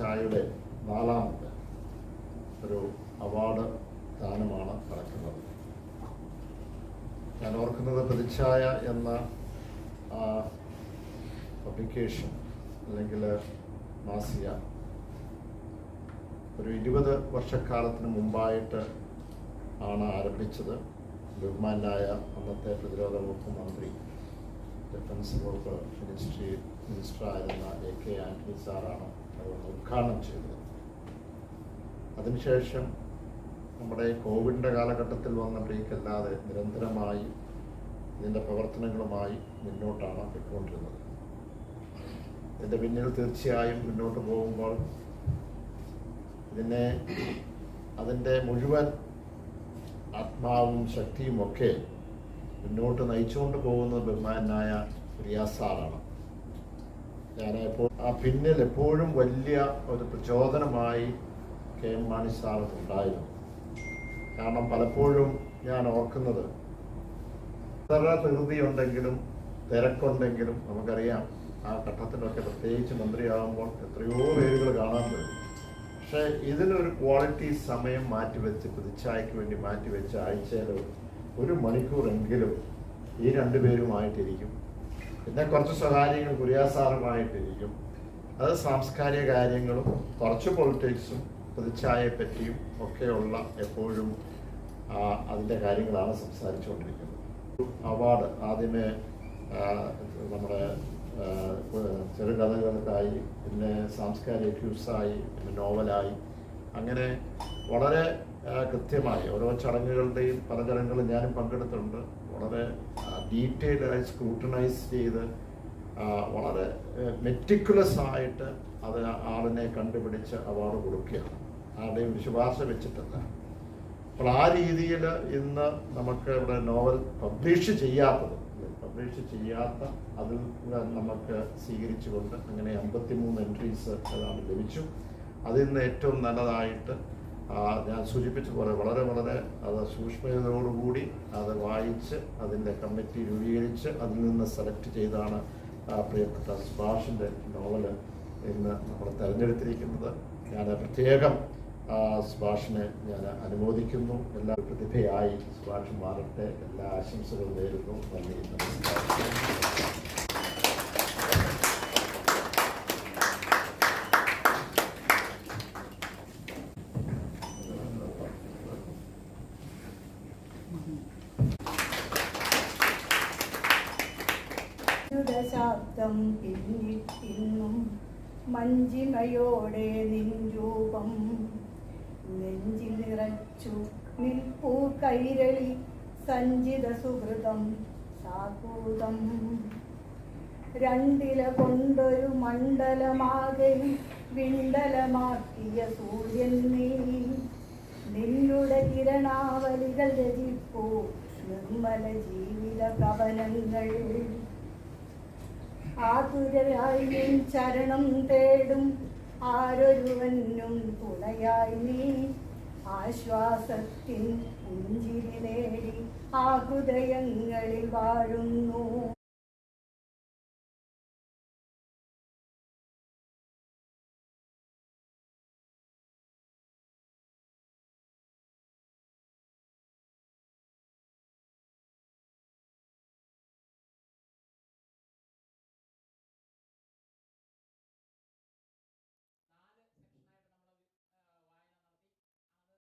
പ്രതിച്ഛായയുടെ നാലാമത്തെ ഒരു അവാർഡ് ദാനമാണ് നടക്കുന്നത്. ഞാൻ ഓർക്കുന്നത് പ്രതിച്ഛായ എന്ന പബ്ലിക്കേഷൻ അല്ലെങ്കിൽ മാസിക ഒരു ഇരുപത് വർഷക്കാലത്തിന് മുമ്പായിട്ട് ആണ് ആരംഭിച്ചത്. ബഹുമാനായ അന്നത്തെ പ്രതിരോധ വകുപ്പ് മന്ത്രി ഡിഫൻസ് വകുപ്പ് മിനിസ്ട്രി മിനിസ്റ്ററായിരുന്ന എ കെ ആന്റണി സാറാണ് അതുകൊണ്ട് ഉദ്ഘാടനം ചെയ്തത്. അതിനുശേഷം നമ്മുടെ കോവിഡിന്റെ കാലഘട്ടത്തിൽ വന്ന ബ്രേക്കല്ലാതെ നിരന്തരമായി ഇതിന്റെ പ്രവർത്തനങ്ങളുമായി മുന്നോട്ടാണ് പോയിക്കൊണ്ടിരുന്നത്. ഇതിന്റെ പിന്നിൽ തീർച്ചയായും മുന്നോട്ട് പോകുമ്പോൾ ഇതിനെ അതിന്റെ മുഴുവൻ ആത്മാവും ശക്തിയും ഒക്കെ മുന്നോട്ട് നയിച്ചുകൊണ്ട് പോകുന്നത് ബഹുമാനായ റിയാസാറാണ് ഞാൻ എപ്പോൾ ആ പിന്നിൽ എപ്പോഴും വലിയ ഒരു പ്രചോദനമായി കെ എം മാണി സാർ ഉണ്ടായിരുന്നു. കാരണം പലപ്പോഴും ഞാൻ ഓർക്കുന്നത് എത്ര ധൃതി ഉണ്ടെങ്കിലും തിരക്കുണ്ടെങ്കിലും നമുക്കറിയാം ആ ഘട്ടത്തിലൊക്കെ പ്രത്യേകിച്ച് മന്ത്രിയാകുമ്പോൾ എത്രയോ പേരുകൾ കാണാൻ പറ്റും. പക്ഷേ ഇതിനൊരു ക്വാളിറ്റി സമയം മാറ്റിവെച്ച് പ്രതിച്ഛായക്ക് വേണ്ടി മാറ്റിവെച്ച് ആഴ്ചയിൽ ഒരു മണിക്കൂറെങ്കിലും ഈ രണ്ടുപേരുമായിട്ടിരിക്കും പിന്നെ കുറച്ച് സ്വകാര്യങ്ങൾ കുര്യാസാറുമായിട്ടിരിക്കും അത് സാംസ്കാരിക കാര്യങ്ങളും കുറച്ച് പൊളിറ്റിക്സും പ്രതിച്ഛായയെ പറ്റിയും ഒക്കെയുള്ള എപ്പോഴും അതിന്റെ കാര്യങ്ങളാണ് സംസാരിച്ചുകൊണ്ടിരിക്കുന്നത്. അവാർഡ് ആദ്യമേ നമ്മുടെ ചെറുകഥകൾക്കായി പിന്നെ സാംസ്കാരിക ക്യൂസായി പിന്നെ നോവലായി അങ്ങനെ വളരെ കൃത്യമായി ഓരോ ചടങ്ങുകളുടെയും പല ചടങ്ങുകളും ഞാനും പങ്കെടുത്തിട്ടുണ്ട്. വളരെ ഡീറ്റെയിൽഡായി സ്ക്രൂട്ടനൈസ് ചെയ്ത് വളരെ മെറ്റിക്കുലസ് ആയിട്ട് അത് ആളിനെ കണ്ടുപിടിച്ച് അവാർഡ് കൊടുക്കുകയാണ്. ആരുടെയും ശുപാർശ വെച്ചിട്ടല്ല. അപ്പോൾ ആ രീതിയിൽ ഇന്ന് നമുക്ക് ഇവിടെ നോവൽ പബ്ലിഷ് ചെയ്യാത്തത് പബ്ലിഷ് ചെയ്യാത്ത അതിൽ നമുക്ക് സ്വീകരിച്ചുകൊണ്ട് അങ്ങനെ അമ്പത്തിമൂന്ന് എൻട്രീസ് അതാണ് ലഭിച്ചു. അതിൽ നിന്ന് ഏറ്റവും നല്ലതായിട്ട് ഞാൻ സൂചിപ്പിച്ച പോലെ വളരെ വളരെ അത് സൂക്ഷ്മതയോടുകൂടി അത് വായിച്ച് അതിന്റെ കമ്മിറ്റി രൂപീകരിച്ച് അതിൽ നിന്ന് സെലക്ട് ചെയ്താണ് പ്രിയപ്പെട്ട സുഭാഷിന്റെ നോവൽ ഇന്ന് നമ്മൾ തിരഞ്ഞെടുത്തിരിക്കുന്നത്. ഞാൻ പ്രത്യേകം സുഭാഷിനെ ഞാൻ അനുമോദിക്കുന്നു. എല്ലാ പ്രതിഭയായി സുഭാഷ് മാറട്ടെ. എല്ലാ ആശംസകളും നേരുന്നു. നന്ദി നമസ്കാരം. ശബ്ദം പിന്നിട്ടിന്നും മഞ്ചിമയോടെ നിൻ രൂപം നെഞ്ചിൽ നിറച്ചു നിൽപ്പൂ കൈരളി സഞ്ചിത സുഹൃതം സാകൂതം രണ്ടില കൊണ്ടൊരു മണ്ഡലമാകെ വിണ്ടലമാക്കിയ സൂര്യൻ നീ നിന്നുടെ കിരണാവലികൾ രചിപ്പൂ നിർമ്മല ജീവിത കവനങ്ങൾ. ആതുരരായി നീ ചരണം തേടും. ആരൊരുവനും തുണയായി നീ ആശ്വാസത്തിൻ പുഞ്ചിരി നേടി. ആ ഹൃദയങ്ങളിൽ വാഴുന്നു.